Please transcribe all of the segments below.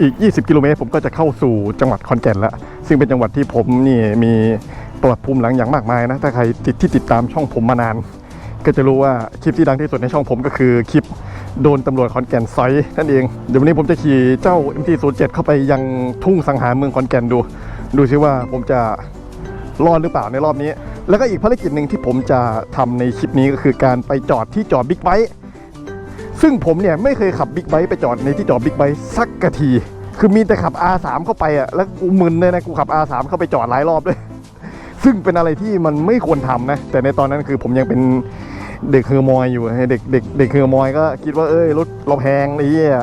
อีก 20 กิโลเมตร ผมก็จะเข้าสู่จังหวัดขอนแก่นแล้ว ซึ่งเป็นจังหวัดที่ผมนี่มีประวัติภูมิหลังอย่างมากมายนะ ถ้าใครติดที่ติดตามช่องผมมานาน ก็จะรู้ว่าคลิปที่ดังที่สุดในช่องผมก็คือคลิปโดนตำรวจขอนแก่นไซส์นั่นเอง เดี๋ยววันนี้ผมจะขี่เจ้า MT07 เข้าไปยังทุ่งสังหารเมืองขอนแก่นดู ดูซิว่าผมจะรอดหรือเปล่าในรอบนี้ แล้วก็อีกภารกิจหนึ่งที่ผมจะทำในคลิปนี้ก็คือการไปจอดที่จอดบิ๊กไบค์ ซึ่งผมเนี่ยไม่เคยขับบิ๊กไบค์ไปจอดในที่จอดบิ๊กไบค์สักกะที คือมีแต่ขับ R3 เข้าไปอะแล้วกูมึนเลยนะกูขับ R3 เข้าไปจอดหลายรอบเลยซึ่งเป็นอะไรที่มันไม่ควรทำนะ แต่ในตอนนั้นคือผมยังเป็นเด็กเฮอร์มอยอยู่เด็กเด็กเด็กเฮอร์มอยก็คิดว่าเอ้ยรถเราแพงไอ้เหี้ย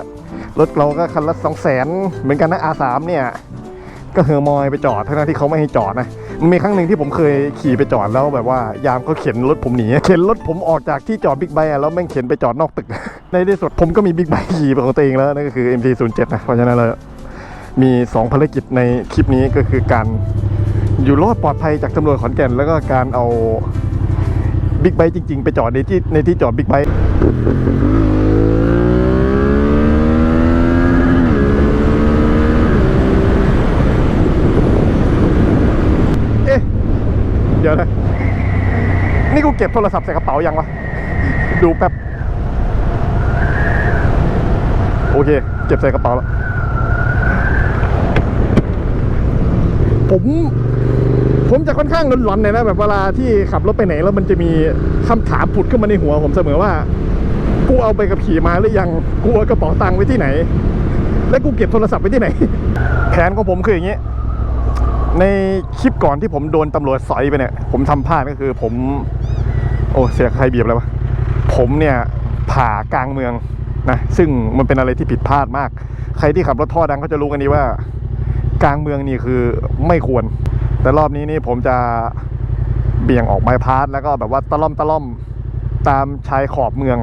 รถเราก็คันละสองแสนเหมือนกันนะ R3 เนี่ย ก็เฮอร์มอยไปจอดทั้งที่เขาไม่ให้จอดนะ มีครั้งหนึ่งที่ผมเคยขี่ไปจอดแล้วแบบว่ายามเขาเข็นรถผมหนีเข็นรถผมออกจากที่จอดบิ๊กไบค์แล้วแม่งเข็นไปจอดนอกตึก ในที่สุดผมก็มีบิ๊กไบค์ขี่เป็นของตัวเองแล้วนั่นก็คือ MT07 นะเพราะฉะนั้นเรามี 2 ภารกิจในคลิปนี้ก็คือการอยู่รอดปลอดภัยจากตำรวจขอนแก่น แล้วก็การเอาบิ๊กไบค์จริง ๆ ไปจอดในที่ในที่จอดบิ๊กไบค์ เอ๊ะ เดี๋ยวนะนี่กูเก็บโทรศัพท์ใส่กระเป๋ายังวะ ดูแป๊บ โอเค เก็บใส่กระเป๋าแล้ว ผม ผมจะค่อนข้างหลอนๆเลยนะ แบบเวลาที่ขับรถไปไหนแล้วมันจะมีคำถามผุดขึ้นมาในหัวผมเสมอว่า กูเอาไปกับขี่มาหรือยัง กูเอากระเป๋าตังค์ไว้ที่ไหน และกูเก็บโทรศัพท์ไว้ที่ไหน แผนของผมคืออย่างนี้ ในคลิปก่อนที่ผมโดนตำรวจสอยไปเนี่ย ผมทำพลาดก็คือผม โอ้เสียใครบีบเลยวะผมเนี่ยผ่ากลางเมืองนะซึ่งมันเป็นอะไรที่ผิดพลาดมาก ใครที่ขับรถท่อดังเขาจะรู้กันดีว่า กลางเมืองนี่คือไม่ควร แต่รอบนี้นี่ผมจะเบี่ยงออกไบพาสแล้วก็แบบว่าตะล่อมตะล่อมตามชายขอบเมือง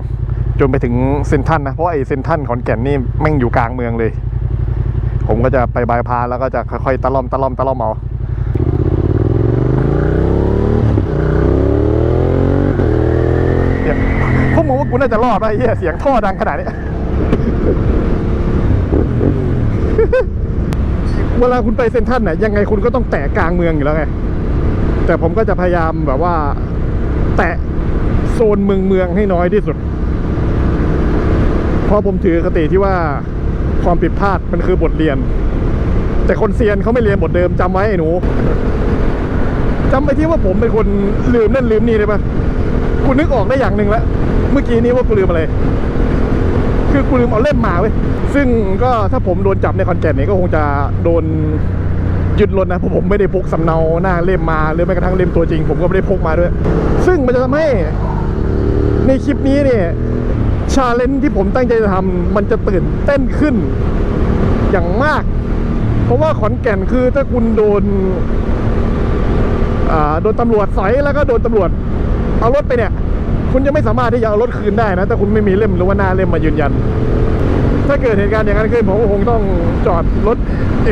จนไปถึงเซนทันนะเพราะไอ้เซนทันขอนแก่นนี่แม่งอยู่กลางเมืองเลย ผมก็จะไปบายพาสแล้วก็จะค่อยๆตะล่อมตะล่อมตะล่อมเอา เนี่ยพว กูน่าจะรอดไปะไอ้เหี้ยเสียงท่อดังขนาดนี้เวลาคุณไปเซนทรันเนี่ยยังไงคุณก็ต้องแตะกลางเมืองอยู่แล้วไง แต่ผมก็จะพยายามแบบว่า แตะโซนเมืองเมืองให้น้อยที่สุด เพราะผมถือคติที่ว่าความผิดพลาดมันคือบทเรียน แต่คนเซียนเขาไม่เรียนบทเดิมจำไว้ไอ้หนูจำไปที่ว่าผมเป็นคนลืมนั่นลืมนี่เลยปะ กูนึกออกได้อย่างหนึ่งแล้ว เมื่อกี้นี้ว่ากูลืมอะไร คือกูลืมเอาเล่มมาเว้ย ซึ่งก็ถ้าผมโดนจับในคอนแกนเนี่ยก็คงจะโดนยึดรถนะเพราะผมไม่ได้พกสำเนาหน้าเล่มมาหรือแม้กระทั่งเล่มตัวจริง ผมก็ไม่ได้พกมาด้วย ซึ่งมันจะทำให้ในคลิปนี้เนี่ยชาเลนจ์ที่ผมตั้งใจจะทำมันจะตื่นเต้นขึ้นอย่างมาก เพราะว่าขอนแก่นคือถ้าคุณโดนอ่าโดนตำรวจใสแล้วก็โดนตำรวจ เอารถไปเนี่ย คุณจะไม่สามารถที่จะเอารถคืนได้นะถ้าคุณไม่มีเล่มหรือว่าหน้าเล่มมายืนยัน ถ้าเกิดเหตุการณ์อย่างนั้นขึ้นผมก็คงต้องจอดรถ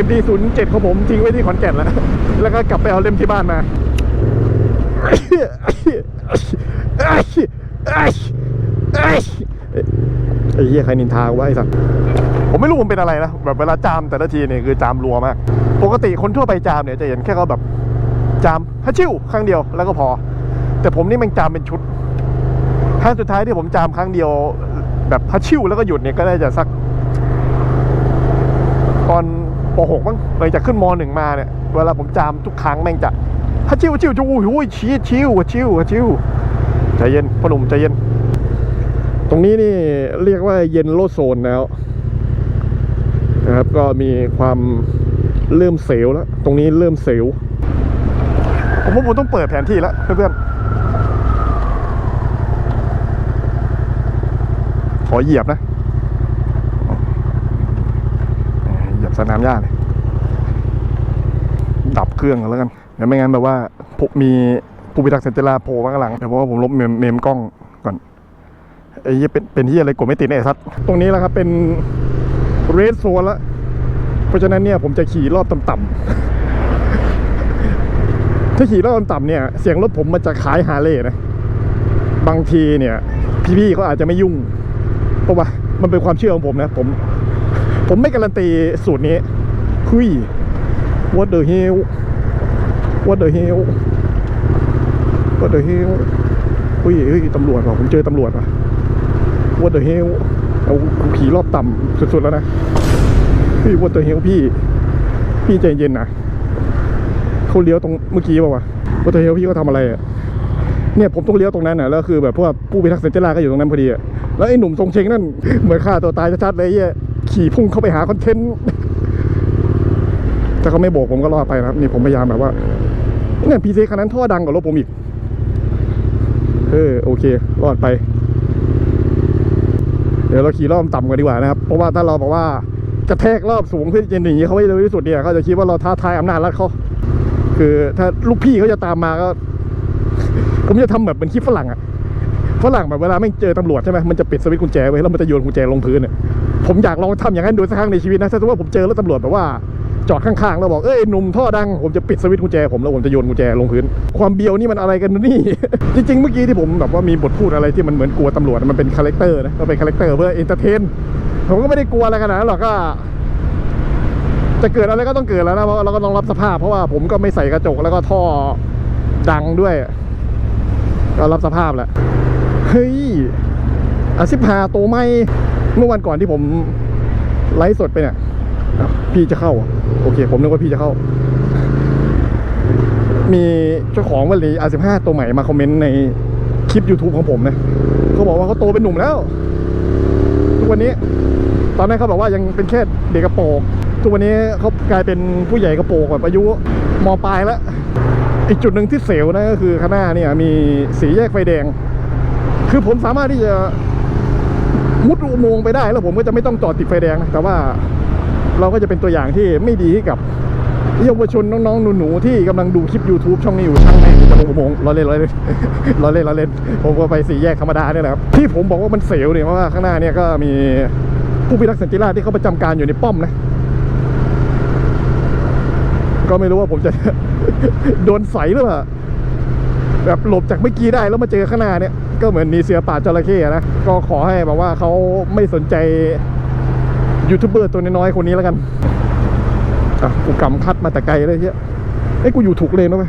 MD07 ของผมทิ้งไว้ที่ขอนแก่นแล้วแล้วก็กลับไปเอาเล่มที่บ้านมาไอ้เหี้ยใครนินทาวะไอ้สัสผมไม่รู้ผมเป็นอะไรนะแบบเวลาจามแต่ละทีเนี่ยคือจามรัวมาก ปกติคนทั่วไปจามเนี่ยจะเห็นแค่เขาแบบจามฮัชิวครั้งเดียวแล้วก็พอ แต่ผมนี่มันจามเป็นชุดครั้งสุดท้ายที่ผมจามครั้งเดียว แบบฮัชิวแล้วก็หยุดเนี่ยก็ได้จะสัก ตอนป .6 มั้งเลยจากขึ้นม .1 มาเนี่ย เวลาผมจามทุกครั้งแม่งจะฮัชิวฮัชิวจูโอ้ยชี้ชิวชิวชิวใจเย็นพ่อหนุ่มใจเย็น ตรงนี้นี่เรียกว่าเย็นโลโซนแล้วนะครับก็มีความเริ่มเซลแล้ว ตรงนี้เริ่มเซลผมว่าผมต้องเปิดแผนที่แล้วเพื่อนๆ อเหยียบนะเหยียบสนามหญ้าเลยดับเครื่องก่อนแล้วกันเดี๋ยวไม่งั้นแบบว่าผมมีผู้พิทักษ์เซนเตอราโผล่มาข้างหลังเดี๋ยวเพราะว่าผมลบเมมเมมกล้องก่อนไอ้เหี้ยเป็นเป็นที่อะไรกดไม่ติดไอ้สัตว์ตรงนี้แหละครับเป็นเรดโซนละเพราะฉะนั้นเนี่ยผมจะขี่รอบต่ำๆถ้าขี่รอบต่ำๆเนี่ย เสียงรถผมมันจะคล้ายฮาเลย์นะบางทีเนี่ย พี่ๆเขาอาจจะไม่ยุ่ง เพราะว่ามันเป็นความเชื่อของผมนะ ผม ผมไม่การันตีสูตรนี้คุย what the hell what the hell what the hell เฮ้ยเฮ้ยตำรวจว่ะผมเจอตำรวจว่ะ what the hell เอาขี่รอบต่ำสุดๆแล้วนะเฮ้ย what the hell พี่ พี่ใจเย็นนะเขาเลี้ยวตรงเมื่อกี้ป่าวะ what the hell พี่เขาทำอะไรอะเนี่ยผมต้องเลี้ยวตรงนั้นน่ะแล้วคือแบบพวกผู้พิทักษ์สันติราก็อยู่ตรงนั้นพอดีอะ แล้วไอ้หนุ่มทรงเชงนั่น เหมือนฆ่าตัวตายชัดๆเลยเยขี่พุ่งเข้าไปหาคอนเทนต์แต่เขาไม่โบกผมก็รอดไปนะครับนี่ผมพยายามแบบว่าเนี่ยพีซีคันนั้นท่อดังกว่ารถผมอีกเออโอเค รอดไป เดี๋ยวเราขี่รอบต่ำกันดีกว่านะครับ เพราะว่าถ้าเราบอกว่ากระแทกรอบสูงเพื่อจะหนีเขาให้เร็วที่สุดเนี่ยเขาจะคิดว่าเราท้าทายอำนาจรัฐเขาคือถ้าลูกพี่เขาจะตามมาก็ ผมจะทำแบบเป็นคลิปฝรั่งอะ ฝรั่งแบบเวลาไม่เจอตำรวจใช่ไหมมันจะปิดสวิตช์กุญแจไว้แล้วมันจะโยนกุญแจลงพื้นเนี่ยผมอยากลองทำอย่างนั้นดูสักครั้งในชีวิตนะถ้าสมมติว่าผมเจอรถตำรวจแบบว่าจอดข้างๆแล้วบอกเอ้ยหนุ่มท่อดังผมจะปิดสวิตช์กุญแจผมแล้วผมจะโยนกุญแจลงพื้น ความเบียวนี่มันอะไรกันนี่ จริงๆเมื่อกี้ที่ผมแบบว่ามีบทพูดอะไรที่มันเหมือนกลัวตำรวจมันเป็นคาแรคเตอร์นะมันเป็นคาแรคเตอร์เพื่อเอนเตอร์เทนผมก็ไม่ได้กลัวอะไรขนาดนั้นหรอกก็จะเกิดอะไรก็ต้องเกิดแล้วนะเพราะเราก็ต้องรับสภาพเพราะว่าผมก็ไม่ใส่กระจกแล้วก็ท่อดังด้วย ก็รับสภาพแหละ เฮ้ยอาสิบหาโตไม่เมื่อวันก่อนที่ผมไลฟ์สดไปเนี่ยพี่จะเข้า โอเค ผมนึกว่าพี่จะเข้า มีเจ้าของวลีอาสิบห้าตัวใหม่มาคอมเมนต์ในคลิป YouTube ของผมนะเขาบอกว่าเขาโตเป็นหนุ่มแล้ว ทุกวันนี้ ตอนนั้นเขาบอกว่ายังเป็นแค่เด็กกระโปรงทุกวันนี้เขากลายเป็นผู้ใหญ่กระโปรงแบบอายุมปลายแล้ว อีกจุดหนึ่งที่เสียวนะก็คือข้างหน้าเนี่ยมีสีแยกไฟแดง คือผมสามารถที่จะมุดอุโมงค์ไปได้แล้วผมก็จะไม่ต้องจอดติดไฟแดงนะแต่ว่าเราก็จะเป็นตัวอย่างที่ไม่ดีให้กับเยาวชนน้องๆหนูๆที่กำลังดูคลิป YouTube ช่องนี้อยู่ช่างแม่งจะลงอุโมงค์ล้อเล่นล้อเล่นล้อเล่นล้อเล่นผมก็ไปสี่แยกธรรมดาเนี่ยแหละครับที่ผมบอกว่ามันเสียวเนี่ยเพราะว่าข้างหน้าเนี่ยก็มีผู้พิทักษ์สันติราษฎร์ที่เขาประจำการอยู่ในป้อมนะก็ไม่รู้ว่าผมจะโดนใสหรือเปล่าแบบหลบจากเมื่อกี้ได้แล้วมาเจอข้างหน้าเนี่ย ก็เหมือนมีเสือป่าจระเข้นะ ก็ขอให้แบบว่าเขาไม่สนใจยูทูบเบอร์ตัวน้อยๆคนนี้แล้วกันอะกูกำคัดมาแต่ไกลเลยเฮียไอ้กูอยู่ถูกเลนแล้วไหม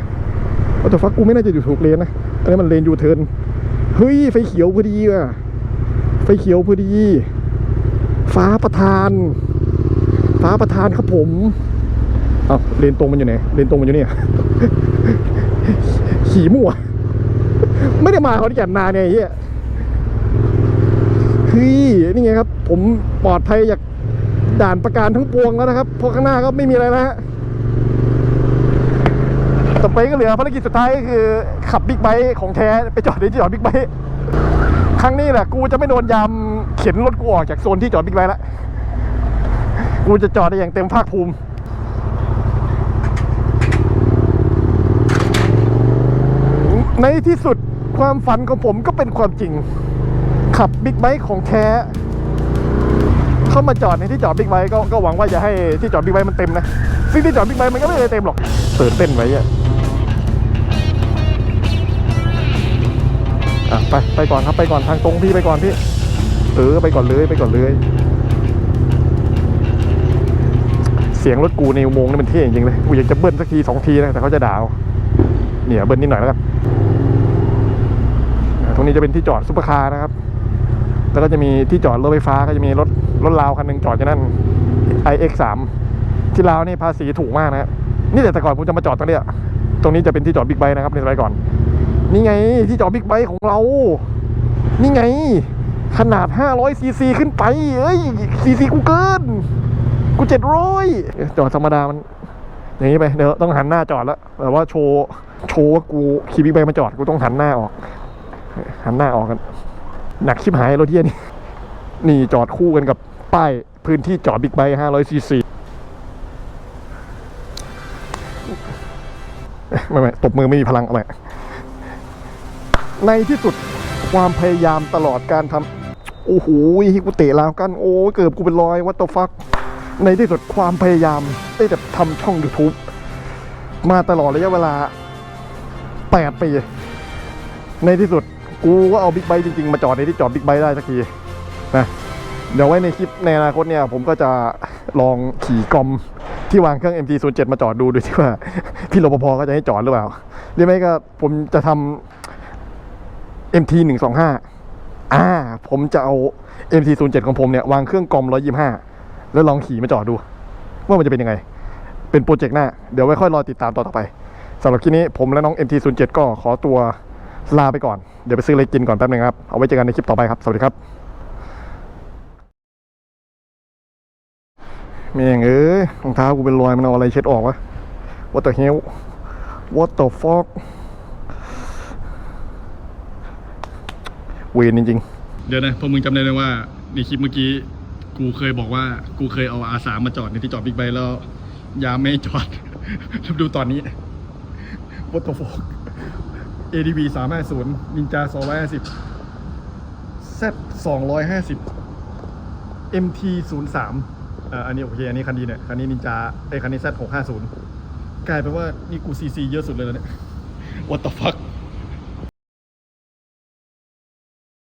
ว่าแต่ฟักกูไม่น่าจะอยู่ถูกเลนนะอันนี้มันเลนยูเทิร์นเฮ้ยไฟเขียวพอดีว่ะไฟเขียวพอดี ฟ้าประธาน ฟ้าประธานครับผมเอาเลนตรงมันอยู่ไหนเลนตรงมันอยู่เนี่ยขี่มั่ว ไม่ได้มาเขาที่แก่นนานเนี่ยไอ้เฮียเฮ้ยนี่ไงครับ ผมปลอดภัยจากด่านประการทั้งปวงแล้วนะครับเพราะข้างหน้าก็ไม่มีอะไรแล้วฮะต่อไปก็เหลือภารกิจสุดท้ายก็คือ ขับบิ๊กไบค์ของแท้ไปจอดในที่จอดบิ๊กไบค์ครั้งนี้แหละกูจะไม่โดนยามเข็นรถกูออกจากโซนที่จอดบิ๊กไบค์ละกูจะจอดได้อย่างเต็มภาคภูมิ ในที่สุดความฝันของผมก็เป็นความจริง ขับบิ๊กไบค์ของแท้ เข้ามาจอดในที่จอดบิ๊กไบค์ก็ก็หวังว่าจะให้ที่จอดบิ๊กไบค์มันเต็มนะ ซึ่งที่จอดบิ๊กไบค์มันก็ไม่ได้เต็มหรอกตื่นเต้นไว้อะอะไปไปก่อนครับไปก่อนทางตรงพี่ไปก่อนพี่เออไปก่อนเลยไปก่อนเลย เสียงรถกูในอุโมงค์นี่มันเท่จริงเลยกูอยากจะเบิ้ลสักทีสองทีนะแต่เขาจะด่าเอาเนี่ยเบิ้ลนิดหน่อยแล้วกัน ตรงนี้จะเป็นที่จอดซุปเปอร์คาร์นะครับ แล้วก็จะมีที่จอดรถไฟฟ้าก็จะมีรถรถลาวคันหนึ่งจอดอยู่นั่น iX3 ที่ลาวนี่ภาษีถูกมากนะนี่แต่แต่ก่อนผมจะมาจอดตรงเนี้ตรงนี้จะเป็นที่จอดบิ๊กไบค์นะครับในสมัยก่อน นี่ไงที่จอดบิ๊กไบค์ของเรา นี่ไง ขนาด 500ซีซีขึ้นไปเอ้ยซีซีกูเกิน กูเจ็ดร้อยจอดธรรมดามัน อย่างนี้ไปเดี๋ยวต้องหันหน้าจอดแล้วแบบว่าโชว์โชว์ว่ากูขี่บิ๊กไบค์มาจอดกูต้องหันหน้าออก หันหน้าออกกัน หนักชิบหายรถเที่ยนี่นี่จอดคู่กันกับป้ายพื้นที่จอดบิ๊กไบค์500ซีซีไม่ไม่ตบมือไม่มีพลังอาใหม่ในที่สุดความพยายามตลอดการทำโอ้โหกูเตะลาวกัน โอ้เกือบกูเป็นรอยวัต the fuck ในที่สุดความพยายามได้แต่ทำช่อง YouTube มาตลอดระยะเวลา 8 ปี ในที่สุด กูก็เอาบิ๊กไบค์จริงๆ มาจอดในที่จอดบิ๊กไบค์ได้สักทีนะเดี๋ยวไว้ในคลิปในอนาคตเนี่ย ผมก็จะลองขี่กลอมที่วางเครื่อง MT07 มาจอดดูดูที่ว่า พี่รปภก็จะให้จอดหรือเปล่าหรือไม่ก็ผมจะทำ MT125 อ่า ผมจะเอา MT07 ของผมเนี่ยวางเครื่องกลอม125 แล้วลองขี่มาจอดดู ว่ามันจะเป็นยังไง เป็นโปรเจกต์หน้า เดี๋ยวไว้ค่อยรอติดตามต่อต่อไปสำหรับคลิปนี้ผมและน้อง MT07 ก็ขอตัวลาไปก่อน เดี๋ยวไปซื้ออะไรกินก่อนแป๊บนึงครับ เอาไว้เจอกันในคลิปต่อไปครับ สวัสดีครับมียงเอ้ยรองเท้ากูเป็นรอยมันเอาอะไรเช็ดออกวะ What the hell What the fuck เวรจริงๆ เดี๋ยวนะพวกมึงจำได้ไหมว่า ในคลิปเมื่อกี้ กูเคยบอกว่ากูเคยเอาอาสามาจอดในที่จอดบิ๊กไบค์แล้ว ยามไม่จอดแล้วดูตอนนี้ What the fuck ADB 350 Ninja 250 Z 250 MT 03อ่าอันนี้โอเค อันนี้คันดีเนี่ย คันนี้ Ninja ไอ้คันนี้ Z 650 กลายเป็นว่า นี่กู CC เยอะสุดเลยแล้วเนี่ย What the fuck